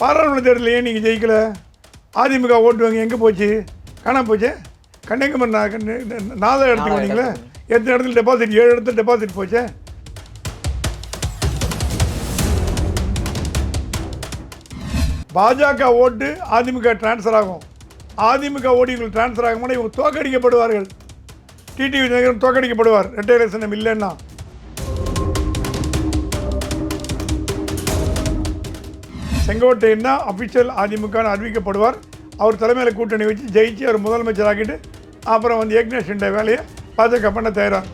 பாராளுமன்ற தேர்தலில் ஏன் நீங்கள் ஜெயிக்கல. அதிமுக ஓட்டு வாங்கி எங்கே போச்சு? காணாம போச்சு? கன்னியாகுமரி நாலு இடத்துக்கு வந்தீங்களே? எத்தனை இடத்துல டெபாசிட் ஏழு இடத்துல டெபாசிட் போச்சே? பாஜக ஓட்டு அதிமுக டிரான்ஸ்ஃபர் ஆகும். அதிமுக ஓட்டு இவங்களுக்கு டிரான்ஸ்ஃபர் ஆகும் இவங்க தோக்கடிக்கப்படுவார்கள். டிடிவி நகரம் தோக்கடிக்கப்படுவார். ரெட்டை எலெக்ஷன் இல்லைன்னா. செங்கோட்டையன் தான் அஃபிஷியல் அதிமுகன்னு அறிவிக்கப்படுவார். அவர் தலைமையில் கூட்டணி வச்சு ஜெயிச்சு அவர் முதலமைச்சர் ஆக்கிட்டு அப்புறம் வந்து ஏக்னேஷன் வேலையை பாஜக பண்ண தயாராக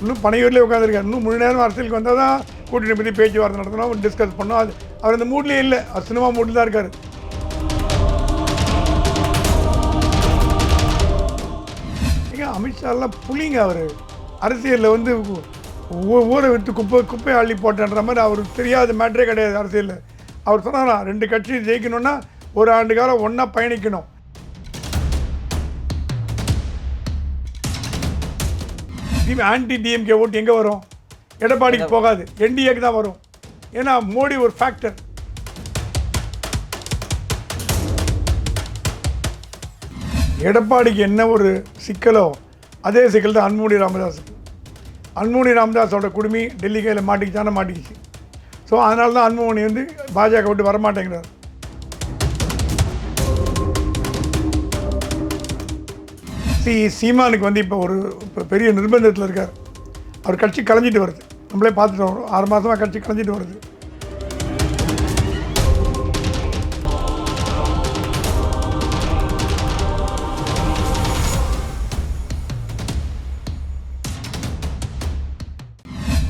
இன்னும் பனையூர்லேயே உட்காந்துருக்காரு இன்னும் முழு நேரம் அரசியலுக்கு வந்தால் தான் கூட்டணி பற்றி பேச்சுவார்த்தை நடத்தணும் டிஸ்கஸ் பண்ணோம் அது அவர் அந்த மூட்லேயே இல்லை. அவர் சினிமா மூட்டில் தான் இருக்கார். ஏங்க அமித்ஷாலாம் புலிங்க அவர். அரசியலில் வந்து ஊரை விட்டு குப்பை குப்பையை அள்ளி போட்டேன்ற மாதிரி அவருக்கு தெரியாத மேட்டரே கிடையாது அரசியலில். அவர் சொன்னாரா ரெண்டு கட்சி ஜெயிக்கணும்னா ஒரு ஆண்டு காலம் ஒன்றா பயணிக்கணும். ஆன்டி டிஎம்கே ஓட்டு எங்கே வரும்? எடப்பாடிக்கு போகாது. என்டிஏக்கு தான் வரும். ஏன்னா மோடி ஒரு ஃபேக்டர் எடப்பாடிக்கு என்ன ஒரு சிக்கலோ அதே சிக்கல் தான் அன்மூடி ராமதாஸுக்கு அன்முனி ராம்தாஸோட குடுமி டெல்லி கையில் மாட்டிக்கிச்சான மாட்டிக்கிச்சு. ஸோ அதனால தான் அன்மோனி வந்து பாஜக விட்டு வரமாட்டேங்கிறார். சி சீமானுக்கு வந்து இப்போ ஒரு இப்போ பெரிய நிர்பந்தத்தில் இருக்கார். அவர் கட்சி கலைஞ்சிட்டு வருது. நம்மளே பார்த்துட்டு வரோம் ஆறு மாதமாக கட்சி கலைஞ்சிட்டு வருது.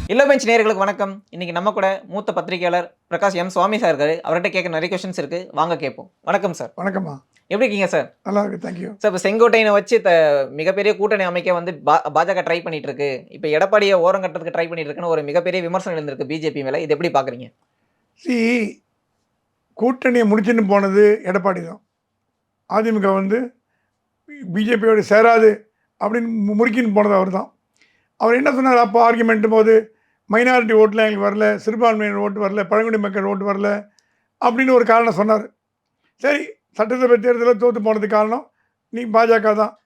இல்ல பெஞ்ச் நேயர்களுக்கு வணக்கம். இன்னைக்கு நம்ம கூட மூத்த பத்திரிகையாளர் பிரகாஷ் எம். சுவாமி சார் இருக்காரு. அவர்கிட்ட கேட்க நிறைய கொஸ்டின்ஸ் இருக்கு. வாங்க கேட்போம். வணக்கம் சார் வணக்கம்மா. எப்படி இருக்கீங்க சார் நல்லா இருக்கு தேங்க்யூ சார் இப்போ செங்கோட்டையனை வச்சு த மிகப்பெரிய கூட்டணி அமைக்க வந்து பா- பாஜக ட்ரை பண்ணிட்டு இருக்கு. இப்போ எடப்பாடியை ஓரம் கட்டுறதுக்கு ட்ரை பண்ணிட்டு இருக்குன்னு ஒரு மிகப்பெரிய விமர்சனம் இருந்திருக்கு பிஜேபி மேல. இது எப்படி பாக்குறீங்க? சி கூட்டணியை முடிச்சுன்னு போனது எடப்பாடி தான். அதிமுக வந்து பிஜேபியோட சேராது அப்படின்னு முறுக்கின்னு போனது அவர் தான் அவர் என்ன சொன்னார்? அப்போ ஆர்குமெண்ட்டும் போது மைனாரிட்டி ஓட்டுலாம் எங்களுக்கு வரல சிறுபான்மையினர் ஓட்டு வரல பழங்குடி மக்கள் ஓட்டு வரல அப்படின்னு ஒரு காரணம் சொன்னார். சரி சட்டசபை தேர்தலில் தோற்று போனதுக்கு காரணம் நீ பாஜக தான்.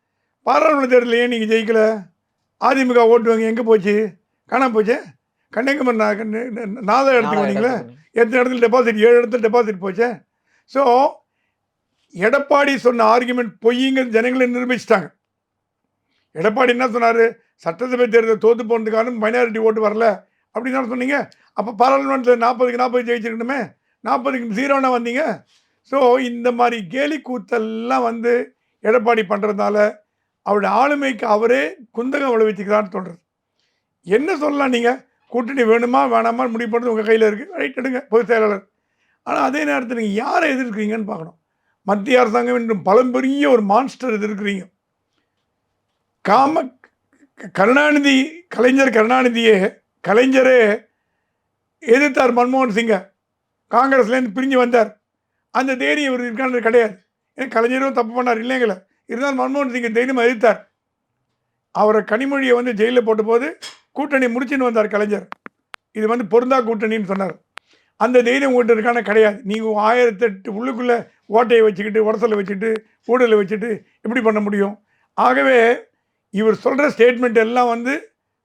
பாராளுமன்ற தேர்தலில் ஏன் நீங்கள் ஜெயிக்கல? அதிமுக ஓட்டு வாங்கி எங்கே போச்சு? காணாம போச்சே? கன்னியாகுமரி நா- கண்ணு- நாலு இடத்துக்கு வந்தீங்களே? எத்தனை இடத்துல டெபாசிட் ஏழு இடத்துல டெபாசிட் போச்சே? ஸோ எடப்பாடி சொன்ன ஆர்குமெண்ட் பொய்யுங்க ஜனங்களை நிரூபிச்சிட்டாங்க. எடப்பாடி என்ன சொன்னார்? சட்டசபை தேர்தல் தோத்து போனதுக்கான மைனாரிட்டி ஓட்டு வரல. அப்படின்னு சொன்னீங்க? அப்போ பாராளுமன்றத்தில் நாற்பதுக்கு நாற்பது ஜெயிச்சிருக்கணுமே. நாற்பதுக்கு ஜீரோனா வந்தீங்க. ஸோ இந்த மாதிரி கேலி கூத்தெல்லாம் வந்து எடப்பாடி பண்ணுறதுனால அவருடைய ஆளுமைக்கு அவரே குந்தகம் விளைவிச்சுக்கிறான்னு சொல்கிறது என்ன சொல்லலாம் நீங்கள் கூட்டணி வேணுமா வேணாமா முடிவு பண்ணுறது உங்கள் கையில் இருக்குது ரைட் எடுங்க. பொதுச் செயலாளர். ஆனால் அதே நேரத்தில் நீங்கள் யாரை எதிர்க்கிறீங்கன்னு பார்க்கணும். மத்திய அரசாங்கம் என்றும் பழம்பெரிய ஒரு மான்ஸ்டர் எதிர்க்கிறீங்க. காம க- கருணாநிதி கலைஞர் கருணாநிதியே கலைஞரே எதிர்த்தார் மன்மோகன் சிங்கை. காங்கிரஸ்லேருந்து பிரிஞ்சு வந்தார். அந்த தைரியம் இவர் இருக்கான்றது கிடையாது. ஏன்னா கலைஞரும் தப்பு பண்ணார் இல்லைங்களே? இருந்தாலும் மன்மோகன் சிங்கை தைரியமாக எதிர்த்தார். அவரை கனிமொழியை வந்து ஜெயிலில் போட்டபோது கூட்டணி முடிச்சுன்னு வந்தார் கலைஞர். இது வந்து பொருந்தா கூட்டணின்னு சொன்னார். அந்த தைரியம் உங்கள்கிட்ட இருக்கான கிடையாது. நீங்கள் ஆயிரத்தெட்டு உள்ளுக்குள்ளே ஓட்டையை வச்சுக்கிட்டு உடசலை வச்சுட்டு ஊடலை வச்சுட்டு எப்படி பண்ண முடியும். ஆகவே இவர் சொல்கிற ஸ்டேட்மெண்ட் எல்லாம் வந்து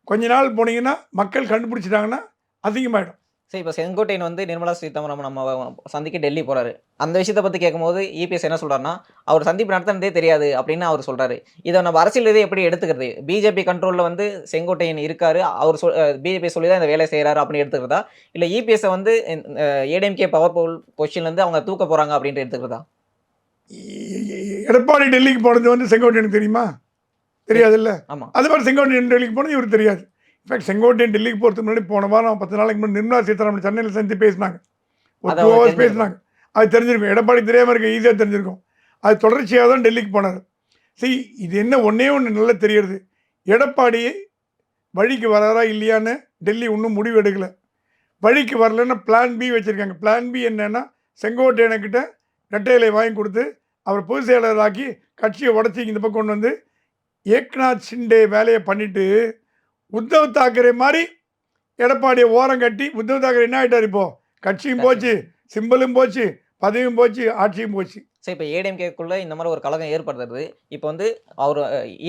கொஞ்ச நாள் போனீங்கன்னா மக்கள் கண்டுபிடிச்சிட்டாங்கன்னா அதிகமாகிடும் சரி இப்போ செங்கோட்டையன் வந்து நிர்மலா சீதாராமன் நம்ம சந்திக்க டெல்லி போறாரு. அந்த விஷயத்தை பத்தி கேட்கும்போது இபிஎஸ் என்ன சொல்றாருன்னா அவர் சந்திப்பு நடத்தினதே தெரியாது அப்படின்னு அவர் சொல்றாரு. இதை நம்ம அரசியல் இதை எப்படி எடுத்துக்கிறது? பிஜேபி கண்ட்ரோல்ல வந்து செங்கோட்டையன் இருக்காரு அவர் சொல் பிஜேபி சொல்லி தான் இந்த வேலை செய்யறாரு அப்படின்னு எடுத்துக்கிறதா? இல்ல இபிஎஸ் வந்து ஏடிஎம்கே பவர் பொசிஷன்ல இருந்து அவங்க தூக்க போறாங்க அப்படின்ட்டு எடுத்துக்கிறதா? எடப்பாடி டெல்லிக்கு போனது வந்து செங்கோட்டையனுக்கு தெரியுமா? தெரியாதுல்ல? ஆமா. அது மாதிரி செங்கோட்டையன் டெல்லிக்கு போனது இவருக்கு தெரியாது. இன்ஃபேக்ட் செங்கோட்டையன் டெல்லிக்கு போகிறதுக்கு முன்னாடி போன வாரம் பத்து நாளைக்கு முன்னாடி நிர்மலா சீதாராமன் சென்னையில் சந்தித்து பேசினாங்க. ஒரு டூ ஹவர்ஸ். பேசினாங்க. அது தெரிஞ்சிருக்கும். எடப்பாடி தெரியாமல் இருக்க ஈஸியாக தெரிஞ்சிருக்கும். அது தொடர்ச்சியாக தான் டெல்லிக்கு போனார். சரி இது என்ன ஒன்றே ஒன்று நல்லா தெரியுது. எடப்பாடி வழிக்கு வராரா இல்லையான்னு டெல்லி இன்னும் முடிவு எடுக்கலை. வழிக்கு வரலன்னா பிளான் பி வச்சுருக்காங்க. பிளான் பி என்னன்னா செங்கோட்டையனுக்கிட்ட ரெட்டையிலை வாங்கி கொடுத்து அவர் பொதுச் செயலாளராக்கி கட்சியை உடச்சி இந்த பக்கம் கொண்டு வந்து ஏக்நாத் ஷிண்டே வேலையை பண்ணிட்டு உத்தவ் தாக்கரே மாதிரி எடப்பாடியை ஓரம் கட்டி உத்தவ் தாக்கரே என்ன ஆகிட்டார் இப்போ? கட்சியும் போச்சு சிம்பிளும் போச்சு பதவியும் போச்சு ஆட்சியும் போச்சு. சரி இப்போ ஏடிஎம்கேக்குள்ள இந்த மாதிரி ஒரு கழகம் ஏற்படுத்துறது. இப்போ வந்து அவர்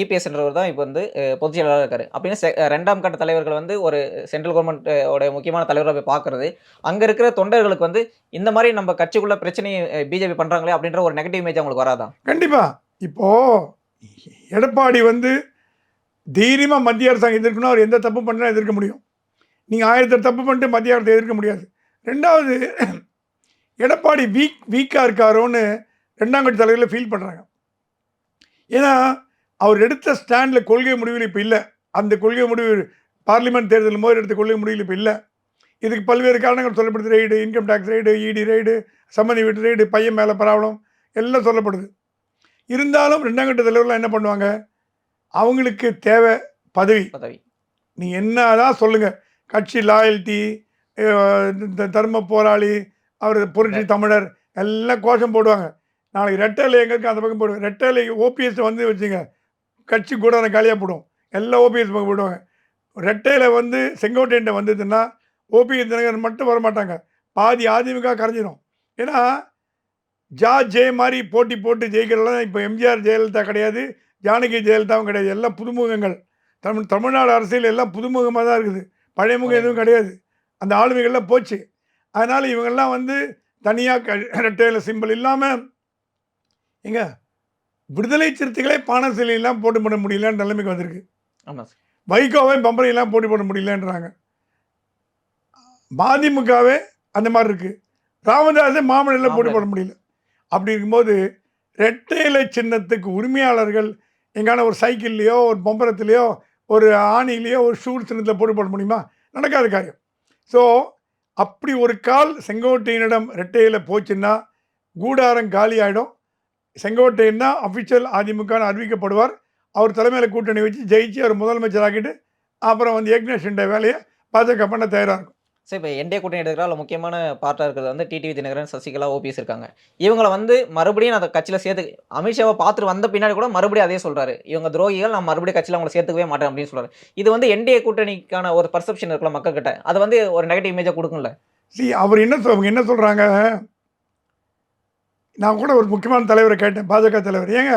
இபிஎஸ்ன்றவர் தான் இப்போ வந்து பொதுச் செயலாளராக இருக்காரு. அப்படின்னு ரெண்டாம் கட்ட தலைவர்கள் வந்து ஒரு சென்ட்ரல் கவர்மெண்ட் உடைய முக்கியமான தலைவராக போய் பார்க்கறது அங்கே இருக்கிற தொண்டர்களுக்கு வந்து இந்த மாதிரி நம்ம கட்சிக்குள்ள பிரச்சனையை பிஜேபி பண்ணுறாங்களே அப்படின்ற ஒரு நெகட்டிவ் இமேஜ் அவங்களுக்கு வராதா? கண்டிப்பாக இப்போது எடப்பாடி வந்து தைரியமாக மத்திய அரசாங்கம் எதிர்க்கணும் அவர் எந்த தப்பு பண்ணாலும் எதிர்க்க முடியும். நீங்கள் ஆயிரத்தி தப்பு பண்ணிட்டு மத்திய அரசை எதிர்க்க முடியாது. ரெண்டாவது எடப்பாடி வீக் வீக்காக இருக்காரோன்னு ரெண்டாம் கட்சி தலைவர்கள் ஃபீல் பண்ணுறாங்க ஏன்னா அவர் எடுத்த ஸ்டாண்டில் கொள்கை முடிவில் இப்போ இல்லை. அந்த கொள்கை முடிவு பார்லிமெண்ட் தேர்தல் போது எடுத்த கொள்கை முடிவில் இப்போ இல்லை. இதுக்கு பல்வேறு காரணங்கள் சொல்லப்படுது. Raid income tax raid ED raid சம்மதி வீட்டு ரைடு பையன் மேலே ப்ராப்ளம் எல்லாம் சொல்லப்படுது. இருந்தாலும் ரெண்டாம் கட்ட தலைவர்கள் என்ன பண்ணுவாங்க? அவங்களுக்கு தேவை பதவி. பதவி. நீ என்னதான் சொல்லுங்க. கட்சி லாயல்ட்டி இந்த தர்ம போராளி அவர் புரட்சி தமிழர் எல்லாம் கோஷம் போடுவாங்க. நாளைக்கு ரெட்டலை எங்களுக்கு அந்த பக்கம் போடுவாங்க. ரெட்டலை ஓபிஎஸ் வந்து வச்சுங்க. கட்சி கூட காலியாக போடும். எல்லா ஓபிஎஸ் பக்கம் போடுவாங்க. ரெட்டையில் வந்து செங்கோட்டையன் வந்ததுன்னா ஓபிஎஸ் தினகரன் மட்டும் வரமாட்டாங்க. பாதி அதிமுக கரைஞ்சிரும். ஏன்னா ஜா ஜெய மாதிரி போட்டி போட்டு ஜெயிக்கிறதெல்லாம் இப்போ எம்ஜிஆர் ஜெயலலிதா கிடையாது ஜானகி ஜெயலலிதாவும் கிடையாது. எல்லாம் புதுமுகங்கள். தமிழ் தமிழ்நாடு அரசியல் எல்லாம் புதுமுகமாக தான் இருக்குது. பழைய முகம் எதுவும் கிடையாது. அந்த ஆளுமைகள்லாம் போச்சு. அதனால் இவங்கெல்லாம் வந்து தனியாக ரெட்டையில் சிம்பிள் இல்லாமல் எங்க விடுதலை சிறுத்தைகளே பானை சிலையெல்லாம் போட்டு போட முடியலன்ற நிலைமைக்கு வந்திருக்கு. ஆமாம் சார். வைகோவை பம்பரையெல்லாம் போட்டி போட முடியலன்றாங்க. மதிமுகவே அந்த மாதிரி இருக்கு. ராமதாஸே மாமனில் போட்டி போட முடியல. அப்படி இருக்கும்போது ரெட்டை சின்னத்துக்கு உரிமையாளர்கள் எங்கான ஒரு சைக்கிள்லேயோ ஒரு பொம்பரத்துலேயோ ஒரு ஆணிலேயோ ஒரு ஷூ சின்னத்தில் போட்டு போட முடியுமா? நடக்காது காரியம். ஸோ அப்படி ஒரு கால் செங்கோட்டையனிடம் ரெட்டையில் போச்சுன்னா கூடாரம் காலி ஆகிடும் செங்கோட்டையன் தான் அஃபிஷியல் அதிமுகன்னு அறிவிக்கப்படுவார். அவர் தலைமையில் கூட்டணி வச்சு ஜெயிச்சு அவர் முதலமைச்சராகிட்டு அப்புறம் வந்து ஏக்னேஷன் வேலையை பாஜக பண்ண தயாராக இருக்கும். சரி இப்போ என்டே கூட்டணி எடுக்கிற அதில் முக்கியமான பார்ட்டாக இருக்கிறது வந்து டிடிவி தினகரன் சசிகலா ஓபிஎஸ் இருக்காங்க. இவங்களை வந்து மறுபடியும் அந்த கட்சியில் சேர்த்து அமித்ஷாவை பார்த்துட்டு வந்த பின்னாடி கூட மறுபடியும் அதே சொல்கிறாரு இவங்க துரோகிகள் நான் மறுபடியும் கட்சியில் அவங்களை சேர்த்துக்கவே மாட்டேன் அப்படின்னு சொல்கிறார் இது வந்து என்டிஏ கூட்டணிக்கான ஒரு பர்செப்ஷன் இருக்குல்ல மக்கள்கிட்ட. அது வந்து ஒரு நெகட்டிவ் இமேஜை கொடுக்கும்ல. சரி அவர் என்ன அவங்க என்ன சொல்கிறாங்க நான் கூட ஒரு முக்கியமான தலைவரை கேட்டேன் பாஜக தலைவர். ஏங்க?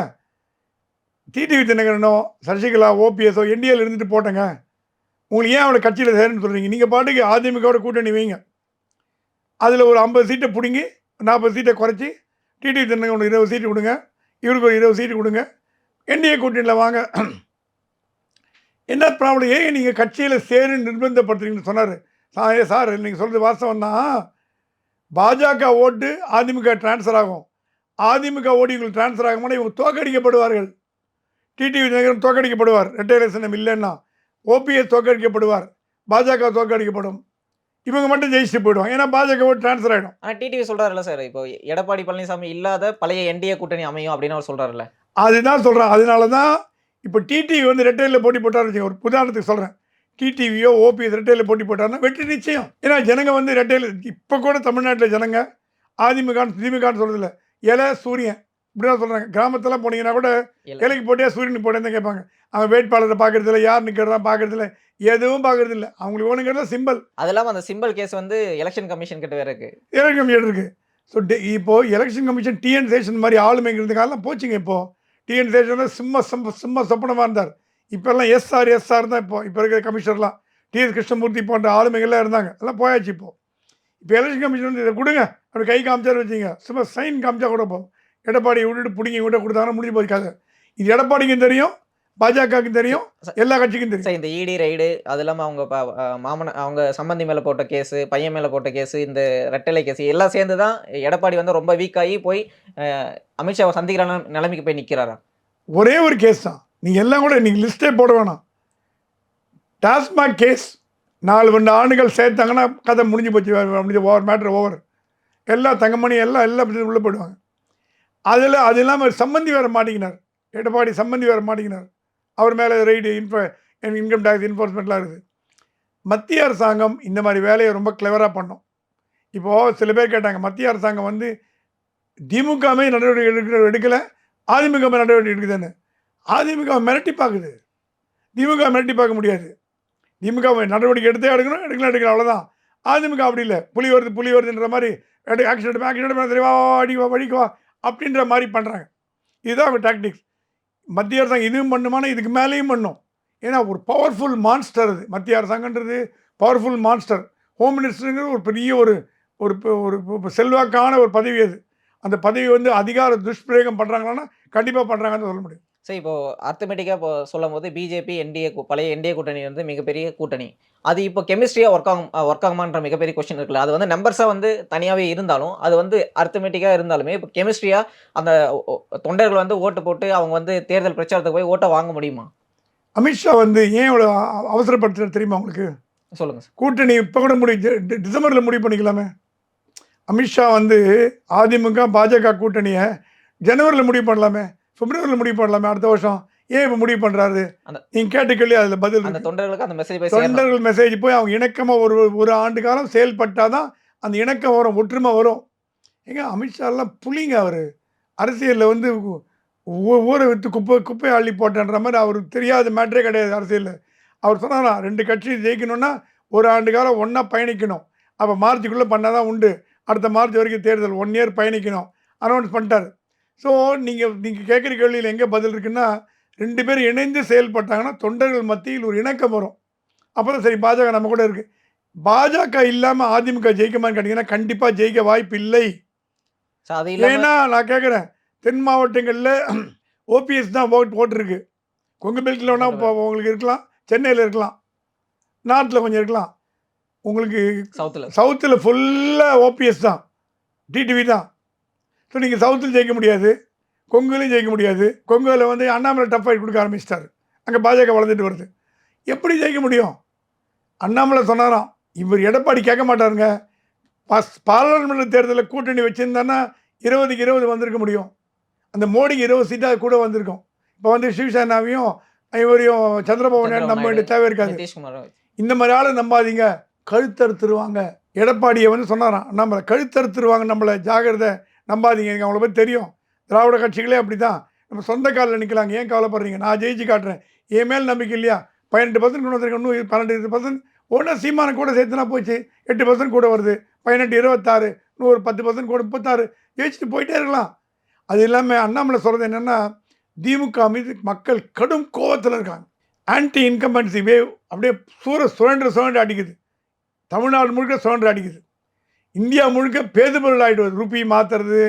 டிடிவி தினகரனோ சசிகலா ஓபிஎஸோ என்டிஏல இருந்துட்டு போட்டேங்க. உங்களுக்கு ஏன் அவளை கட்சியில் சேரன்னு சொல்கிறீங்க நீங்கள் பாட்டுக்கு அதிமுகவோட கூட்டணி வைங்க. அதில் ஒரு ஐம்பது சீட்டை பிடுங்கி நாற்பது சீட்டை குறைச்சி டிடிவி தினங்க ஒன்று இருபது சீட்டு கொடுங்க இவருக்கு ஒரு இருபது சீட்டு கொடுங்க என்டிஏ கூட்டணியில் வாங்க. என்ன ப்ராப்ளம் ஏன் நீங்கள் கட்சியில் சேருன்னு நிர்பந்தப்படுத்துறீங்கன்னு சொன்னார். சார் சார் நீங்கள் சொல்கிறது வாஸ்தவம் தான். பாஜக ஓட்டு அதிமுக டிரான்ஸ்ஃபர் ஆகும். அதிமுக ஓடி உங்களுக்கு டிரான்ஸ்ஃபர் ஆகும்போது இவங்க தோக்கடிக்கப்படுவார்கள் டிடிவி தினகரன் தோக்கடிக்கப்படுவார் ரெட்டையரசனம் இல்லைன்னா. ஓபிஎஸ் தோக்கடிக்கப்படுவார் பாஜக தோக்கடிக்கப்படும் இவங்க மட்டும் ஜெயிச்சுட்டு போயிடுவாங்க. ஏன்னா பாஜக டிரான்ஸ்ஃபர் ஆகிடும் ஆனால் டிடிவி சொல்றாருல்ல சார் இப்போ எடப்பாடி பழனிசாமி இல்லாத பழைய என்டிஏ கூட்டணி அமையும் அப்படின்னு அவர் சொல்றாருல்ல. அதுதான் சொல்கிறேன் அதனால தான் இப்போ டிடிவி வந்து ரெட்டையில் போட்டி போட்டார் வச்சுக்கோங்க. ஒரு உதாரணத்துக்கு சொல்கிறேன் டிடிவியோ ஓபிஎஸ் ரெட்டையில் போட்டி போட்டாருன்னா வெற்றி நிச்சயம். ஏன்னா ஜனங்க வந்து ரெட்டையில் இப்போ கூட தமிழ்நாட்டில் ஜனங்க அதிமுகன்னு திமுகன்னு சொல்கிறதில்ல இலை சூரியன் இப்படிதான் சொல்கிறாங்க கிராமத்தில் போனீங்கன்னா கூட இல்ல. இலைக்கு போட்டியா சூரியனுக்கு போட்டேன்னு தான் கேட்பாங்க. அவங்க வேட்பாளரை பார்க்கறதில்ல யார் நிற்கிறதா பார்க்கறதில்ல எதுவும் பார்க்கறதில்ல. அவங்களுக்கு வேணுங்கிறத சிம்பிள் அது இல்லாமல் அந்த சிம்பிள் கேஸ் வந்து எலெக்ஷன் கமிஷன் கிட்ட வேற இருக்கு. எலெக்ஷன் கமிஷன் இருக்கு. ஸோ இப்போது எலெக்ஷன் கமிஷன் டிஎன் சேஷன் மாதிரி ஆளுமைங்கிறது காலம் போச்சுங்க இப்போது டிஎன் சேஷன் சிம்ம சிம்ம சிம்ம சொப்பனமாக இருந்தார். இப்போல்லாம் எஸ்ஆர் எஸ்ஆர் தான் இப்போ. இப்போ இருக்கிற கமிஷனர்லாம் டிஎஸ் கிருஷ்ணமூர்த்தி போன்ற ஆளுமைகள்லாம் இருந்தாங்க. எல்லாம் போயாச்சு இப்போ. இப்போ எலெக்ஷன் கமிஷன் வந்து இதை கொடுங்க. அப்படி கை காமிச்சாரு வச்சுங்க சும்மா சைன் காமிச்சா கூட போதும். எடப்பாடி விட்டுட்டு பிடிங்கி விட கொடுத்தாங்கன்னா முடிஞ்சு போயிருக்காது இது எடப்பாடிக்கும் தெரியும் பாஜகவுக்கும் தெரியும் எல்லா கட்சிக்கும் தெரியும். சார் இந்த இடி ரைடு அது இல்லாமல் அவங்க மாமன அவங்க சம்பந்தி மேலே போட்ட கேஸு பையன் மேலே போட்ட கேஸு இந்த ரெட்டலை கேஸ் எல்லாம் சேர்ந்து தான் எடப்பாடி வந்து ரொம்ப வீக் ஆகி போய் அமித்ஷாவை சந்திக்கிற நில- நிலைமைக்கு போய் நிற்கிறாராம் ஒரே ஒரு கேஸ் தான். நீங்கள் எல்லாம் கூட நீங்கள் லிஸ்ட்டே போட வேணாம். டாஸ்மாக் கேஸ் நாலு ரெண்டு ஆண்டுகள் சேர்த்தாங்கன்னா கதை முடிஞ்சு போச்சு முடிஞ்சு ஓவர் மேட்ரு ஓவர் எல்லா தங்கமணி எல்லாம் எல்லாம் உள்ளே போயிடுவாங்க. அதில் அது இல்லாமல் சம்மந்தி வேறு மாட்டிக்கினார். எடப்பாடி சம்மந்தி வேற மாட்டிக்கினார். அவர் மேலே ரைடு இன்ஃப இன்கம் டேக்ஸ் இன்ஃபோர்ஸ்மெண்ட்லாம் இருக்குது. மத்திய அரசாங்கம் இந்த மாதிரி வேலையை ரொம்ப கிளவராக பண்ணோம். இப்போது சில பேர் கேட்டாங்க மத்திய அரசாங்கம் வந்து திமுகவே நடவடிக்கை எடுக்கிற எடுக்கலை அதிமுக நடவடிக்கை எடுக்குதுன்னு. அதிமுக மிரட்டி பார்க்குது. திமுக மிரட்டி பார்க்க முடியாது. திமுக நடவடிக்கை எடுத்தே எடுக்கணும் எடுக்கலாம் எடுக்கலாம் அவ்வளோதான் அதிமுக அப்படி இல்லை. புலி வருது புலி வருதுன்ற மாதிரி எடு ஆக்ஷன் எடுப்பேன் ஆக்ஷன் எடுப்பேன் சரி வா வழிக்குவா அப்படின்ற மாதிரி பண்ணுறாங்க இதுதான் அவங்க டாக்டிக்ஸ் மத்திய அரசாங்கம் இதுவும் பண்ணுமானா இதுக்கு மேலேயும் பண்ணும். ஏன்னா ஒரு பவர்ஃபுல் மான்ஸ்டர் அது. மத்திய அரசாங்கன்றது பவர்ஃபுல் மான்ஸ்டர் ஹோம் மினிஸ்டருங்கிறது ஒரு பெரிய ஒரு ஒரு ஒரு செல்வாக்கான ஒரு பதவி அது. அந்த பதவி வந்து அதிகார துஷ்பிரயோகம் பண்ணுறாங்களான்னா கண்டிப்பாக பண்ணுறாங்கன்னு சொல்ல முடியும். சரி இப்போ அர்த்தமேட்டிக்காக இப்போ சொல்லும் போது பிஜேபி என்டிஏ பழைய என்டிஏ கூட்டணி வந்து மிகப்பெரிய கூட்டணி. அது இப்போ கெமிஸ்ட்ரியாக ஒர்க் ஆகும் ஒர்க் ஆகுமான்ற மிகப்பெரிய கொஸ்டின் இருக்குல்ல. அது வந்து நம்பர்ஸாக வந்து தனியாகவே இருந்தாலும் அது வந்து அர்த்தமேட்டிக்காக இருந்தாலுமே இப்போ கெமிஸ்ட்ரியாக அந்த தொண்டர்கள் வந்து ஓட்டு போட்டு அவங்க வந்து தேர்தல் பிரச்சாரத்துக்கு போய் ஓட்டை வாங்க முடியுமா? அமித்ஷா வந்து ஏன் இவ்வளோ அவசரப்படுத்துறது தெரியுமா உங்களுக்கு? சொல்லுங்கள் சார். கூட்டணி இப்போ கூட முடி டிசம்பரில் முடிவு பண்ணிக்கலாமே. அமித்ஷா வந்து அதிமுக பாஜக கூட்டணியை ஜனவரியில் முடிவு பண்ணலாமே. பிப்ரவரியில் முடிவு பண்ணலாமே அடுத்த வருஷம். ஏன் இப்போ முடிவு பண்ணுறாரு நீங்கள் கேட்ட கேள்வி அதில் பதில் அந்த. தொண்டர்களுக்கு அந்த மெசேஜ் தொண்டர்கள் மெசேஜ் போய் அவங்க இணக்கமாக ஒரு ஒரு ஆண்டு காலம் செயல்பட்டால் தான் அந்த இணக்கம் வரும் ஒற்றுமை வரும். ஏங்க அமித்ஷாலாம் புளிங்க அவர். அரசியலில் வந்து ஊரை விட்டு குப்பை குப்பை அள்ளி போட்டேன்ற மாதிரி அவருக்கு தெரியாத மேட்ரே கிடையாது அரசியலில். அவர் சொன்னாரா ரெண்டு கட்சி ஜெயிக்கணும்னா ஒரு ஆண்டு காலம் ஒன்றா பயணிக்கணும். அப்போ மார்ச்சுக்குள்ளே பண்ணால் தான் உண்டு. அடுத்த மார்ச் வரைக்கும் தேர்தல் ஒன் இயர் பயணிக்கணும். அனௌன்ஸ் பண்ணிட்டார். ஸோ நீங்கள் நீங்கள் கேட்குற கேள்வியில் எங்கே பதில் இருக்குன்னா ரெண்டு பேரும் இணைந்து செயல்பட்டாங்கன்னா தொண்டர்கள் மத்தியில் ஒரு இணக்கம் வரும். அப்புறம் சரி பாஜக நம்ம கூட இருக்குது பாஜக இல்லாமல் அதிமுக ஜெயிக்குமான்னு கேட்டிங்கன்னா கண்டிப்பாக ஜெயிக்க வாய்ப்பு இல்லை ஏன்னா நான் கேட்குறேன் தென் மாவட்டங்களில் ஓபிஎஸ் தான் ஓட் போட்டிருக்கு கொங்கு பெல்ட்டில் வேணால் உங்களுக்கு இருக்கலாம் சென்னையில் இருக்கலாம் நார்த்தில் கொஞ்சம் இருக்கலாம். உங்களுக்கு சவுத்தில் சவுத்தில் ஃபுல்லாக ஓபிஎஸ் தான் டிடிவி தான். ஸோ நீங்கள் சவுத்தில் ஜெயிக்க முடியாது கொங்குலையும் ஜெயிக்க முடியாது. கொங்குல வந்து அண்ணாமலை டஃப் ஃபைட் கொடுக்க ஆரம்பிச்சிட்டாரு. அங்கே பாஜக வளர்ந்துட்டு வருது. எப்படி ஜெயிக்க முடியும்? அண்ணாமலை சொன்னாராம் இவர் எடப்பாடி கேட்க மாட்டாருங்க. பஸ் பாராளுமன்ற தேர்தலில் கூட்டணி வச்சுருந்தான்னா இருபதுக்கு இருபது வந்திருக்க முடியும். அந்த மோடிக்கு இருபது சீட்டாக கூட வந்திருக்கும். இப்போ வந்து சிவசேனாவையும் இவரையும் சந்திரபாபு நாயுடு நம்ப வேண்டிய தேவை இருக்காது. இந்த மாதிரி ஆளை நம்பாதீங்க. கழுத்தறுத்துருவாங்க. எடப்பாடியை வந்து சொன்னாராம் நம்மளை கழுத்தறுத்துருவாங்க நம்மளை. ஜாகிரதை நம்பாதீங்க எனக்கு அவங்கள பற்றி தெரியும். திராவிட கட்சிகளே அப்படி தான் நம்ம சொந்த காலில் நிற்கலாங்க ஏன் கவலைப்படுறீங்க? நான் ஜெயிச்சு காட்டுறேன். என் மேல் நம்பிக்கை இல்லையா? பதினெட்டு பர்சன்ட் கொண்டு வந்திருக்கேன். இன்னும் பன்னெண்டு பர்சன்ட் ஒன்றா சீமான கூட சேர்த்துனா போச்சு. எட்டு பர்சன்ட் கூட வருது. பதினெட்டு இருபத்தாறு நூறு ஒரு பத்து பர்சன்ட் கூட முப்பத்தாறு. ஜெயிச்சுட்டு போயிட்டே இருக்கலாம். அது இல்லாமல் அண்ணாமலை சொல்கிறது என்னென்னா திமுக மீது மக்கள் கடும் கோபத்தில் இருக்காங்க. ஆன்டி இன்கம்பன்சி வேவ் அப்படியே சூற சுழன்று சுழன்று அடிக்குது. தமிழ்நாடு முழுக்க சுழன்று அடிக்குது. இந்தியா முழுக்க பேதுபொருள் ஆகிட்டு ரூபி மாற்றுறது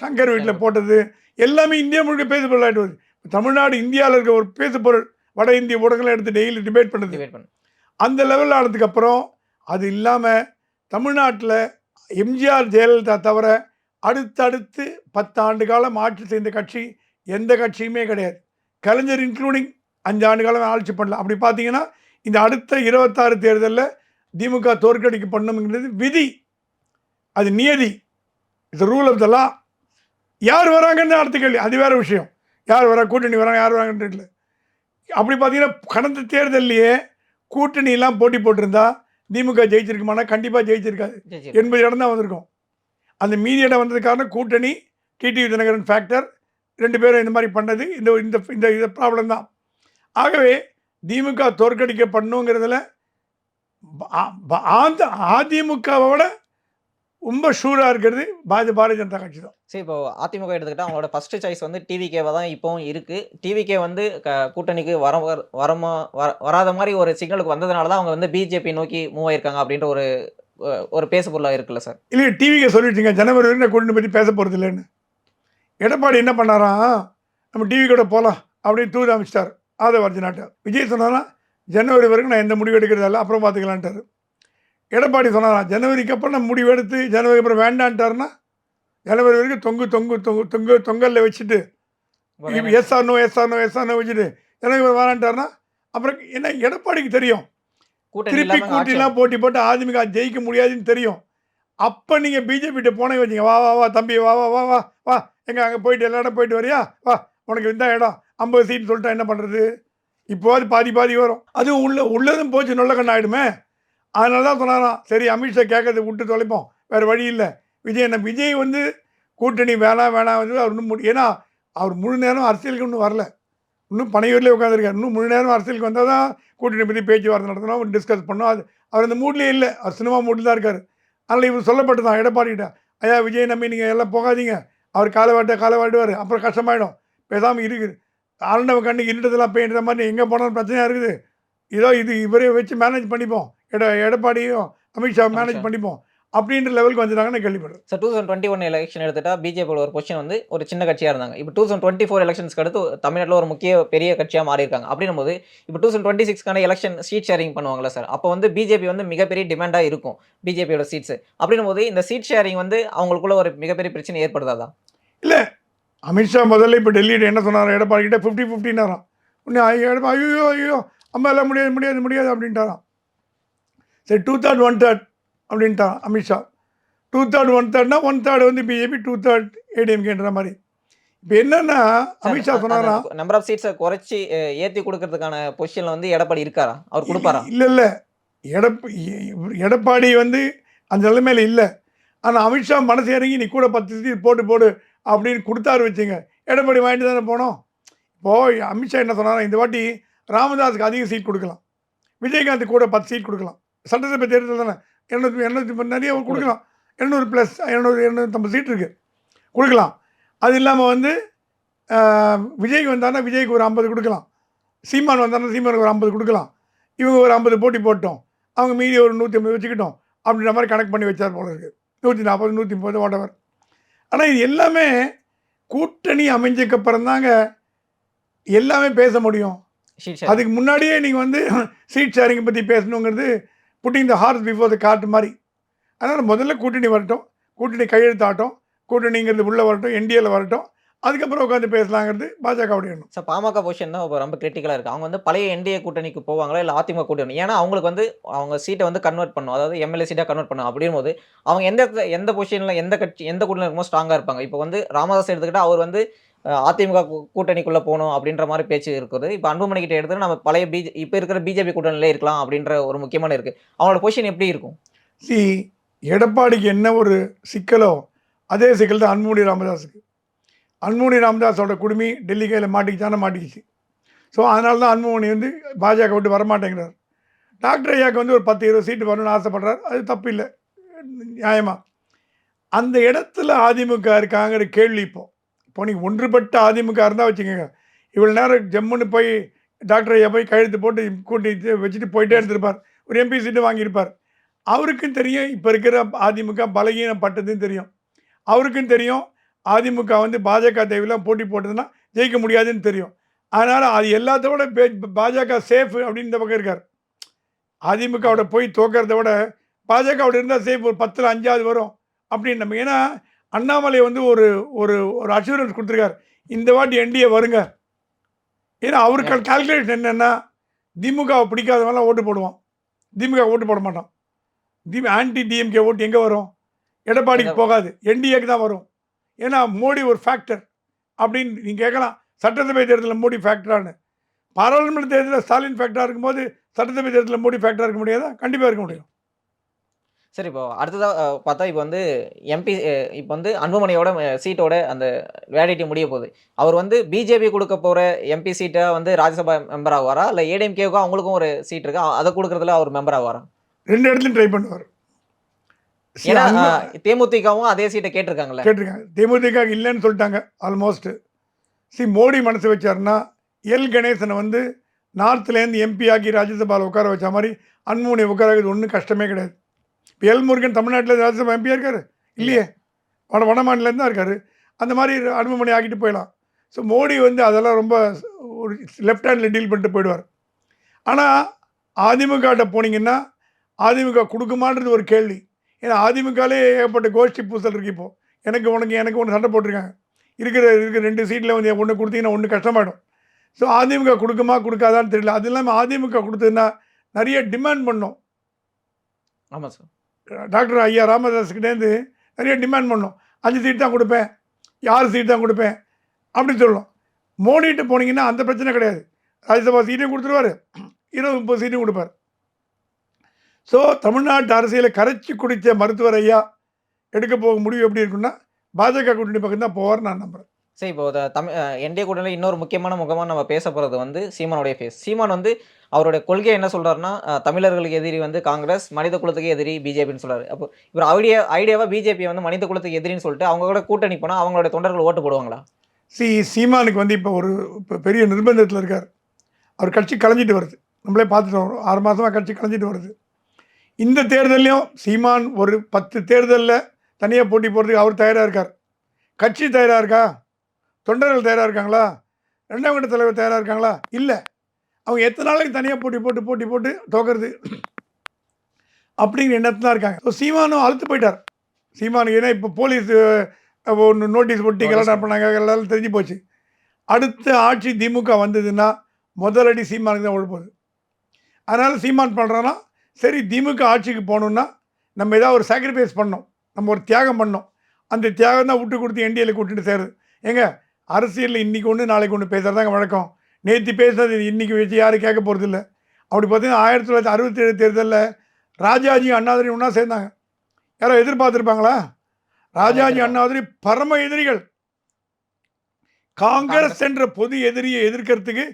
சங்கர் வீட்டில் போட்டது எல்லாமே இந்தியா முழுக்க பேசுபொருள் ஆகிட்டு வருது. தமிழ்நாடு இந்தியாவில் இருக்க ஒரு பேசுபொருள் வட இந்திய ஊடகங்களை எடுத்து டெய்லி டிபேட் பண்ணுது. அந்த லெவலில் ஆனதுக்கப்புறம் அது இல்லாமல் தமிழ்நாட்டில் எம்ஜிஆர் ஜெயலலிதா தவிர அடுத்தடுத்து பத்தாண்டு காலம் ஆட்சி செய்த கட்சி எந்த கட்சியுமே கிடையாது. கலைஞர் இன்க்ளூடிங் அஞ்சு ஆண்டு காலம் ஆட்சி பண்ணலாம் அப்படி பார்த்தீங்கன்னா இந்த அடுத்த இருபத்தாறு தேர்தலில் திமுக தோற்கடிக்க பண்ணுங்கிறது விதி. அது நியதி. It's rule of the law யார் வராங்கன்னு அடுத்த கேள்வி. அது வேறு விஷயம். யார் வரா கூட்டணி வராங்க யார் வராங்கன்னு தெரியல. அப்படி பார்த்தீங்கன்னா கடந்த தேர்தல்லையே கூட்டணியெல்லாம் போட்டி போட்டிருந்தா திமுக ஜெயிச்சிருக்குமானா? கண்டிப்பாக ஜெயிச்சிருக்காது. ஜெயிச்சு எண்பது இடம் தான் வந்திருக்கும். அந்த மீதி இடம் வந்தது காரணம் கூட்டணி டிடிவி தினகரன் ஃபேக்டர் ரெண்டு பேரும் இந்த மாதிரி பண்ணது. இந்த இந்த இந்த இந்த ப்ராப்ளம் தான். ஆகவே திமுக தோற்கடிக்க பண்ணுங்கிறதுல பா- பா- ஆந்த அதிமுகவை விட ரொம்ப ஷூராக இருக்கிறது பாரதிய பாரதிய ஜனதா கட்சி தான். சரி இப்போ அதிமுக எடுத்துக்கிட்டா அவங்களோட ஃபர்ஸ்ட் சாய்ஸ் வந்து டிவிகேவை தான் இப்போவும் இருக்கு. டிவிகே வந்து க- கூட்டணிக்கு வர வர- வரமா வர- வராத மாதிரி ஒரு சிக்னலுக்கு வந்ததுனால தான் அவங்க வந்து பிஜேபி நோக்கி மூவ் ஆயிருக்காங்க அப்படின்ற ஒரு ஒரு பேசு பொருளாக இருக்குல்ல சார்? இல்லையே டிவிக்கு சொல்லிட்டீங்க ஜனவரி வரைக்கும் நான் கூட்டணி பற்றி பேச போகிறது இல்லைன்னு. எடப்பாடி என்ன பண்ணாராம் நம்ம டிவி கூட போகலாம் அப்படின்னு தூது அமைச்சிட்டார். ஆதவ நாட்டை விஜய் சொன்னாரா ஜனவரி வரைக்கும் நான் எந்த முடிவு எடுக்கிறதில்ல அப்புறம் பார்த்துக்கலான்ட்டார். எடப்பாடி சொன்னாராம் ஜனவரிக்கு அப்புறம் நான் முடிவு எடுத்து ஜனவரி அப்புறம் வேண்டான்ட்டாருன்னா ஜனவரி வரைக்கும் தொங்கு தொங்கு தொங்கு தொங்கு தொங்கலில் வச்சுட்டு S R no S R no S R no வச்சுட்டு ஜனவரி வேணான்ட்டாருன்னா அப்புறம் என்ன எடப்பாடிக்கு தெரியும். திருப்பி கூட்டிலாம் போட்டி போட்டு அதிமுக ஜெயிக்க முடியாதுன்னு தெரியும். அப்போ நீங்கள் பிஜேபிட்ட போனே வச்சிங்க. வா வா வா தம்பி வா வா வா வா வா. எங்கே அங்கே போயிட்டு எல்லா இடம் போயிட்டு வரியா? வா உனக்கு இந்த இடம். ஐம்பது சீட் சொல்லிட்டா என்ன பண்ணுறது இப்போ பாதி பாதி வரும். அதுவும் உள்ள உள்ளதும் போச்சு நல்ல கண்ணு ஆகிடுமே அதனால தான் சொன்னாராம் சரி அமித்ஷா கேட்கறது விட்டு தொலைப்போம். வேறு வழி இல்லை. விஜய் என்ன விஜய் வந்து கூட்டணி வேணாம் வேணாம் வந்து அவர் இன்னும் முடி ஏன்னா அவர் முழு நேரம் அரசியலுக்கு இன்னும் வரல. இன்னும் பனையூர்லேயே உட்காந்துருக்கார் இன்னும் முழு நேரம் அரசியலுக்கு வந்தால் தான் கூட்டணி பற்றி பேச்சுவார்த்தை நடத்தணும் டிஸ்கஸ் பண்ணோம். அது அவர் அந்த மூட்லேயே இல்லை. அவர் சினிமா மூட்டில் தான் இருக்கார். அதனால் இவர் சொல்லப்பட்டு தான் எடப்பாடிக்கிட்ட ஐயா விஜய் நம்பி நீங்கள் எல்லாம் போகாதீங்க. அவர் காலை வாட்ட காலை வாட்டுவார். அப்புறம் கஷ்டமாயிடும். பேசாமல் இருக்குது ஆண்டவ கண்ணுக்கு இருட்டதெல்லாம் பெயின்ற மாதிரி எங்கே போனாலும் பிரச்சனையாக இருக்குது. இதோ இது இவரே வச்சு மேனேஜ் பண்ணிப்போம். எட எடப்பாடியும் அமித்ஷா மேனேஜ். பண்ணிப்போம். அப்படின்ற லெவலுக்கு வந்துட்டாங்கன்னு கேள்விப்படுறேன். Sir two thousand twenty one election எடுத்துட்டா பிஜேபியோட ஒரு பொசிஷன் வந்து ஒரு சின்ன கட்சியாக இருந்தாங்க. இப்போ டூ தௌசண்ட் டுவெண்ட்டி ஃபோர் எலெக்ஷன்ஸ்க்கு அடுத்து தமிழ்நாட்டில் ஒரு முக்கிய பெரிய கட்சியாக மாறி இருக்காங்க அப்படின்னும் போது இப்போ டூ தௌசண்ட் டுவெண்ட்டி சிக்ஸ்க்கான எலெக்ஷன் சீட் ஷேரிங் பண்ணுவாங்களா சார் அப்போ வந்து பிஜேபி வந்து மிகப்பெரிய டிமாண்டாக இருக்கும். பிஜேபியோட சீட்ஸ் அப்படின்னும் போது இந்த சீட் ஷேரிங் வந்து அவங்களுக்குள்ள ஒரு மிகப்பெரிய பிரச்சனை ஏற்படுதாதா? அமித்ஷா முதல்ல இப்போ டெல்லியில் என்ன சொன்னார்? எடப்பாடி கிட்ட ஃபிஃப்டி ஃபிஃப்டினாராம் உடனே எடப்பா ஐயோ ஐயோ அம்மா எல்லாம் முடியாது முடியாது முடியாது அப்படின்ட்டாராம். சரி டூ தேர்ட் ஒன் தேர்ட் அப்படின்ட்டான் அமித்ஷா. டூ தேர்ட் ஒன் தேர்ட்னா ஒன் தேர்ட் வந்து பிஜேபி டூ தேர்ட் ஏடிஎம்கேன்ற மாதிரி. இப்போ என்னன்னா அமித்ஷா சொன்னாராம் நம்பர் ஆஃப் சீட்ஸை குறைச்சி ஏத்தி கொடுக்கறதுக்கான பொசிஷன்ல வந்து எடப்பாடி இருக்காரா? அவர் கொடுப்பாரா? இல்லை இல்லை. எடப் எடப்பாடி வந்து அந்த நிலைமையில இல்லை. ஆனால் அமித்ஷா மனசு இறங்கி நீ கூட பத்து சீட் போட்டு போடு அப்படின்னு கொடுத்தாரு வச்சுங்க. எடப்பாடி வாங்கிட்டு தானே போனோம். இப்போது அமித்ஷா என்ன சொன்னாரோ இந்த வாட்டி ராமதாஸுக்கு அதிக சீட் கொடுக்கலாம். விஜயகாந்த் கூட பத்து சீட் கொடுக்கலாம். சட்டசபை தேர்தல் தானே? இரநூத்தி இரநூத்தி நிறைய கொடுக்கலாம். எண்ணூறு ப்ளஸ் இரநூறு இரநூத்தம்பது சீட் இருக்குது கொடுக்கலாம். அது இல்லாமல் வந்து விஜய்க்கு வந்தாருன்னா விஜய்க்கு ஒரு ஐம்பது கொடுக்கலாம். சீமான் வந்தாருன்னா சீமானுக்கு ஒரு ஐம்பது கொடுக்கலாம். இவங்க ஒரு ஐம்பது போட்டி போட்டோம். அவங்க மீதி ஒரு நூற்றி ஐம்பது வச்சுக்கிட்டோம். அப்படின்ற மாதிரி கணக்கு பண்ணி வச்சார் போல இருக்குது நூற்றி நாற்பது நூற்றி முப்பது ஓட்டவர் ஆனால் இது எல்லாமே கூட்டணி அமைஞ்சக்கப்புறம் தாங்க எல்லாமே பேச முடியும். அதுக்கு முன்னாடியே நீங்கள் வந்து சீட் ஷேரிங்கை பற்றி பேசணுங்கிறது putting the horse before the cart மாதிரி. அதனால் முதல்ல கூட்டணி வரட்டும். கூட்டணி கையெழுத்தாட்டம். கூட்டணிங்கிறது உள்ளே வரட்டும். என்டிஏல வரட்டும். அதுக்கப்புறம் உட்காந்து பேசலாங்கிறது பாஜகவுடைய எண்ணம். சார் பாமக பொசிஷன் தான் இப்போ ரொம்ப கிரிட்டிக்கலாக இருக்குது அவங்க வந்து பழைய என்டிஏ கூட்டணிக்கு போவாங்களா இல்லை அதிமுக கூட்டணி? ஏன்னா அவங்களுக்கு வந்து அவங்க சீட்டை வந்து கன்வெர்ட் பண்ணும் அதாவது எம்எல்ஏ சீட்டாக கன்வெர்ட் பண்ணும் அப்படியும் போது அவங்க எந்த எந்த பொசிஷனில் எந்த கட்சி எந்த கூட்டணி இருக்குமோ ஸ்ட்ராங்காக இருப்பாங்க? இப்போ வந்து ராமதாஸ் எடுத்துக்கிட்டால் அவர் வந்து அதிமுக கூட்டணிக்குள்ளே போகணும் அப்படின்ற மாதிரி பேச்சு இருக்குது. இப்போ அன்புமணி கிட்ட எடுத்து நம்ம பழைய பிஜே இப்போ இருக்கிற பிஜேபி கூட்டணியிலே இருக்கலாம் அப்படின்ற ஒரு முக்கியமான இருக்குது அவங்களோட பொசிஷன் எப்படி இருக்கும்? சி எடப்பாடிக்கு என்ன ஒரு சிக்கலோ அதே சிக்கல் தான் அன்புமணி ராமதாஸுக்கு. அன்புமணி ராமதாஸோட குடுமி டெல்லி கையில் மாட்டிக்கிச்சான மாட்டிக்கிச்சு. ஸோ அதனால தான் அன்புமணி வந்து பாஜக விட்டு வரமாட்டேங்கிறார். டாக்டர் ஐயாவுக்கு வந்து ஒரு பத்து இருபது சீட்டு வரணும்னு ஆசைப்படுறார். அது தப்பு இல்லை. நியாயமாக அந்த இடத்துல அதிமுக இருக்காங்கிற கேள்வி இப்போ. இப்போ நீங்கள் ஒன்றுபட்ட அதிமுக இருந்தால் வச்சுக்கோங்க. இவ்வளோ நேரம் ஜம்முன்னு போய் டாக்டர் ஐயா போய் கையெழுத்து போட்டு கூட்டி வச்சுட்டு போயிட்டே இருந்திருப்பார். ஒரு எம்பி சீட்டு வாங்கியிருப்பார். அவருக்கும் தெரியும் இப்போ இருக்கிற அதிமுக பலகீனப்பட்டதுன்னு தெரியும். அவருக்கும் தெரியும் அதிமுக வந்து பாஜக தேவையெல்லாம் போட்டி போட்டதுன்னா ஜெயிக்க முடியாதுன்னு தெரியும். அதனால் அது எல்லாத்தோட பே பாஜக சேஃப் அப்படின்னு இந்த பக்கம் இருக்கார். அதிமுகவோட போய் தோக்கிறத விட பாஜகவோட இருந்தால் சேஃப் ஒரு பத்தில் அஞ்சாவது வரும் அப்படின்னு நம்ம ஏன்னா அண்ணாமலை வந்து ஒரு ஒரு ஒரு அஷூரன்ஸ் கொடுத்துருக்காரு. இந்த வாட்டி என்டிஏ வருங்க. ஏன்னா அவருக்கு கால்குலேஷன் என்னென்னா திமுகவை பிடிக்காதவங்களாம் ஓட்டு போடுவான். திமுக ஓட்டு போட மாட்டான். தி ஆன்டி டிஎம்கே ஓட்டு எங்கே வரும்? எடப்பாடிக்கு போகாது. என்டிஏக்கு தான் வரும். ஏன்னா மோடி ஒரு ஃபேக்டர் அப்படின்னு நீங்கள் கேட்கலாம் சட்டசபை தேர்தலில் மோடி ஃபேக்டரானு பாராளுமன்ற தேர்தலில் ஸ்டாலின் ஃபேக்டராக இருக்கும்போது சட்டசபை தேர்தலில் மோடி ஃபேக்டராக இருக்க முடியாதா? கண்டிப்பாக இருக்க முடியும். சரி இப்போ அடுத்ததாக பார்த்தா இப்போ வந்து எம்பி இப்போ வந்து அன்புமணியோட சீட்டோட அந்த வேலிடிட்டி முடிய போகுது. அவர் வந்து பிஜேபி கொடுக்க போகிற எம்பி சீட்டை வந்து ராஜ்யசபா மெம்பர் ஆவாரா? இல்லை ஏடிஎம்கேவுக்கும் அவங்களுக்கும் ஒரு சீட் இருக்கு? அதை கொடுக்கறதுல அவர் மெம்பர் ஆவாரா? ரெண்டு இடத்துலையும் ட்ரை பண்ணுவார். ஏன்னா தேமுதிகவும் அதே சீட்டை கேட்டிருக்காங்கல்ல. கேட்டிருக்காங்க. தேமுதிக இல்லைன்னு சொல்லிட்டாங்க ஆல்மோஸ்ட் சி மோடி மனசு வச்சாருன்னா எல் கணேசனை வந்து நார்த்லேருந்து எம்பி ஆக்கி ராஜ்யசபாவில் உட்கார வச்ச மாதிரி அன்புமணி உட்கார வைக்கிறது ஒன்றும் கஷ்டமே கிடையாது. இப்போ எல் முருகன் தமிழ்நாட்டில் ராஜ்யசபா எம்பியாக இருக்காரு? இல்லையே. வட வட மாநிலேருந்து தான் இருக்காரு. அந்த மாதிரி அன்புமணி ஆக்கிட்டு போயிடலாம். ஸோ மோடி வந்து அதெல்லாம் ரொம்ப ஒரு லெஃப்ட் ஹேண்டில் டீல் பண்ணிட்டு போயிடுவார். ஆனால் அதிமுகட்ட போனீங்கன்னா அதிமுக கொடுக்குமான்றது ஒரு கேள்வி. ஏன்னா அதிமுகலே ஏகப்பட்ட கோஷ்டி பூசல் இருக்கு இப்போ. எனக்கு உனக்கு எனக்கு ஒன்று சண்டை போட்டிருக்காங்க. இருக்கிற இருக்கிற ரெண்டு சீட்டில் வந்து ஒன்று கொடுத்தீங்கன்னா ஒன்று கஷ்டமாயிடும். ஸோ அதிமுக கொடுக்குமா கொடுக்காதான்னு தெரியல. அது இல்லாமல் அதிமுக கொடுத்ததுன்னா நிறைய டிமாண்ட் பண்ணோம். ஆமாம் சார் டாக்டர் ஐயா ராமதாஸ்கிட்டேருந்து நிறைய டிமாண்ட் பண்ணோம். அஞ்சு சீட் தான் கொடுப்பேன். ஆறு சீட் தான் கொடுப்பேன். அப்படின்னு சொல்லணும் மோடிட்டு போனீங்கன்னா அந்த பிரச்சனை கிடையாது. ராஜ்யசபா சீட்டையும் கொடுத்துருவாரு. இருபது முப்பது சீட்டும் கொடுப்பார். ஸோ தமிழ்நாட்டு அரசியலை கரைச்சி குடித்த மருத்துவர் ஐயா எடுக்க போக முடிவு எப்படி இருக்குன்னா பாஜக கூட்டணி பக்கம் தான் போவார் நான் நம்புகிறேன் சரி இப்போ தமிழ் என்டிஏ கூட்டணியில் இன்னொரு முக்கியமான முகமாக நம்ம பேச போகிறது வந்து சீமானுடைய ஃபேஸ் சீமான் வந்து அவருடைய கொள்கை என்ன சொல்றாருன்னா அஹ், தமிழர்களுக்கு எதிரி வந்து காங்கிரஸ் மனித குலத்துக்கு எதிரி பிஜேபின்னு சொல்றாரு. அப்போ இவர் ஐடியா ஐடியாவா பிஜேபி வந்து மனித குலத்துக்கு எதிரின்னு சொல்லிட்டு அவங்க கூட கூட்டணி போனால் அவங்களுடைய தொண்டர்கள் ஓட்டு போடுவாங்களா? சி சீமானுக்கு வந்து இப்போ ஒரு இப்போ பெரிய நிர்பந்தத்தில் இருக்கார். அவர் கட்சி கலைஞ்சிட்டு வருது. நம்மளே பார்த்துட்டு வரோம். ஆறு மாதமாக கட்சி கலைஞ்சிட்டு வருது. இந்த தேர்தல்லையும் சீமான் ஒரு பத்து தேர்தலில் தனியாக போட்டி போகிறதுக்கு அவர் தயாராக இருக்கார். கட்சி தயாராக இருக்கா? தொண்டர்கள் தயாராக இருக்காங்களா? ரெண்டாம் கட்ட தலைவர் தயாராக இருக்காங்களா? இல்லை. அவங்க எத்தனை நாளைக்கு தனியாக போட்டி போட்டு போட்டி போட்டு தோக்கிறது? அப்படிங்கிற எண்ணத்தில் தான் இருக்காங்க. ஸோ சீமானும் அழுத்து போயிட்டார். சீமானுக்கு ஏன்னா இப்போ போலீஸ் ஒன்று நோட்டீஸ் போட்டு கல்யாணம் பண்ணாங்க. எல்லாம் தெரிஞ்சு போச்சு. அடுத்த ஆட்சி திமுக வந்ததுன்னா முதலடி சீமானுக்கு தான் விழப்போகுது அதனால் சீமான் பண்ணுறோன்னா சரி திமுக ஆட்சிக்கு போகணுன்னா நம்ம ஏதாவது ஒரு சாக்ரிஃபைஸ் பண்ணோம் நம்ம ஒரு தியாகம் பண்ணோம் அந்த தியாகம் தான் விட்டு கொடுத்து என்டிஏல கூட்டிட்டு சேருது. ஏங்க அரசியலில் இன்றைக்கி ஒன்று நாளைக்கு ஒன்று பேசுகிறதாங்க வழக்கம். நேற்று பேசுறது இன்றைக்கி வச்சு யாரும் கேட்க போகிறது இல்லை. அப்படி பார்த்தீங்கன்னா ஆயிரத்தி தொள்ளாயிரத்தி அறுபத்தேழு தேர்தலில் ராஜாஜி அண்ணாதிரி ஒன்றா சேர்ந்தாங்க. யாரோ எதிர்பார்த்துருப்பாங்களா? ராஜாஜி அண்ணாதிரி பரம எதிரிகள். காங்கிரஸ் என்ற பொது எதிரியை எதிர்க்கிறதுக்கு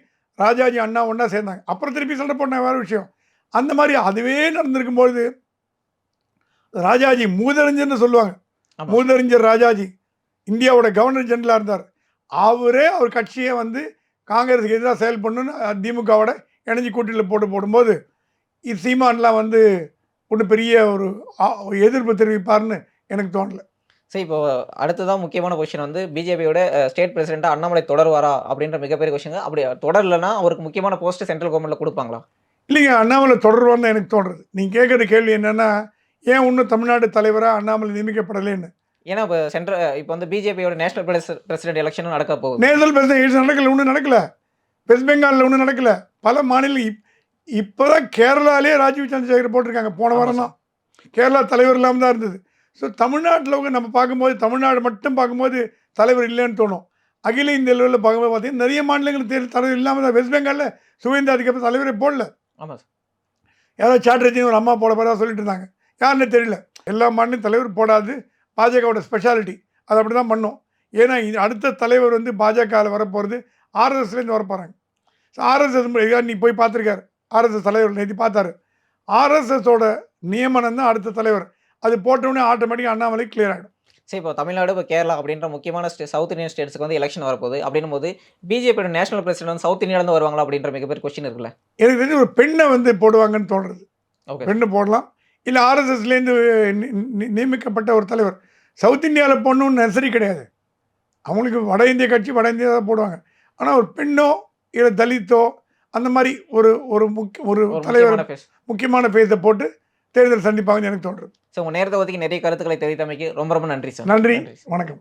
ராஜாஜி அண்ணா ஒன்றா சேர்ந்தாங்க. அப்புறம் திருப்பி சண்டை போட்ட வேறு விஷயம். அந்த மாதிரி அதுவே நடந்திருக்கும்பொழுது ராஜாஜி மூதறிஞர்னு சொல்லுவாங்க. மூதறிஞர் ராஜாஜி இந்தியாவோட கவர்னர் ஜெனரலாக இருந்தார். அவரே அவர் கட்சியை வந்து காங்கிரஸுக்கு எதிராக செயல்படணும்னு அஹ், திமுகவோட இணைஞ்சு கூட்டணியில் போட்டு போடும்போது இது சீமான்லாம் வந்து ஒன்றும் பெரிய ஒரு எதிர்ப்பு தெரிவிப்பார்னு எனக்கு தோணல. சரி இப்போ அடுத்ததான் முக்கியமான கொஸ்டின் வந்து பிஜேபியோட ஸ்டேட் பிரசிடென்ட் அண்ணாமலை தொடருவாரா அப்படின்ற மிகப்பெரிய கொஸ்டின் அப்படி தொடரலன்னா அவருக்கு முக்கியமான போஸ்ட் சென்ட்ரல் கவர்மெண்ட்ல கொடுப்பாங்களா? இல்லைங்க அண்ணாமலை தொடருவான்னு எனக்கு தோன்றுறது நீங்கள் கேட்குற கேள்வி என்னென்னா ஏன் இன்னும் தமிழ்நாடு தலைவராக அண்ணாமலை நியமிக்கப்படலைன்னு? ஏன்னா இப்போ சென்ட்ரல் இப்போ வந்து பிஜேபியோட நேஷனல் பிரசிடென்ட் எலெக்ஷனும் நடக்க போகுது. நேர்தல் பிரசிடென்ட் நடக்கல ஒன்றும் நடக்கல. வெஸ்ட் பெங்காலில் ஒன்றும் நடக்கல. பல மாநிலம் இப் இப்போ தான் கேரளாலே ராஜீவ் சந்திரசேகர் போட்டிருக்காங்க போன வாரம் தான். கேரளா தலைவர் இல்லாமல் தான் இருந்தது. ஸோ தமிழ்நாட்டில் நம்ம பார்க்கும்போது தமிழ்நாடு மட்டும் பார்க்கும்போது தலைவர் இல்லைன்னு தோணும். அகில இந்திய லெவலில் பார்க்கும்போது பார்த்தீங்கன்னா நிறைய மாநிலங்கள் தேர்தல் தலைவர் இல்லாமல் தான் வெஸ்ட் பெங்காலில் சுவேந்தா அதுக்கப்புறம் தலைவரே போடல. ஆமாம் சார். யாரோ சாட்டர்ஜின்னு ஒரு அம்மா போட போகிறதா சொல்லிட்டு இருந்தாங்க. யாருன்னு தெரியல. எல்லா மாநிலம் தலைவர் போடாது. பாஜகவோட ஸ்பெஷாலிட்டி அது அப்படி தான் பண்ணும். ஏன்னா இது அடுத்த தலைவர் வந்து பாஜகவில் வரப்போகிறது ஆர்எஸ்எஸ்லேருந்து வரப்போகிறாங்க ஸோ ஆர்எஸ்எஸ் நீ போய் பார்த்துருக்காரு. ஆர்எஸ்எஸ் தலைவர் நேற்று பார்த்தாரு. ஆர்எஸ்எஸோட நியமனம் தான் அடுத்த தலைவர். அது போட்டவுடனே ஆட்டோமேட்டிக்காக அண்ணாமலை கிளியர் ஆகிடும் சரி இப்போ தமிழ்நாடு இப்போ கேரளா அப்படின்ற முக்கியமான ஸ்டே சவுத் இந்தியன் ஸ்டேட்ஸ்க்கு வந்து எலெக்ஷன் வரப்போகுது. அப்படின்னும் போது பிஜேபியோட நேஷனல் பிரசிடென்ட் வந்து சவுத் இந்தியாவிலேருந்து வருவாங்களா அப்படின்ற மிகப்பெரிய கொஸ்டின் இருக்குல்ல? எனக்கு தெரிஞ்சு ஒரு பெண்ணை வந்து போடுவாங்கன்னு தோன்றுறது ஓகே பெண்ணு போடலாம். இல்லை ஆர்எஸ்எஸ்லேருந்து நியமிக்கப்பட்ட ஒரு தலைவர். சவுத் இந்தியாவில் போடணும்னு நெசரி கிடையாது. அவங்களுக்கு வட இந்திய கட்சி வட இந்தியா தான் போடுவாங்க. ஆனால் ஒரு பெண்ணோ இல்லை தலித்தோ அந்த மாதிரி ஒரு ஒரு முக்கிய ஒரு தலைவர் முக்கியமான பேஸை போட்டு தேர்தல் சந்திப்பாங்கன்னு எனக்கு தோன்றுது. ஸோ உங்கள் நேரத்தை ஒதுக்கி நிறைய கருத்துக்களை தெரிவித்தமைக்கு ரொம்ப ரொம்ப நன்றி சார் நன்றி. வணக்கம்.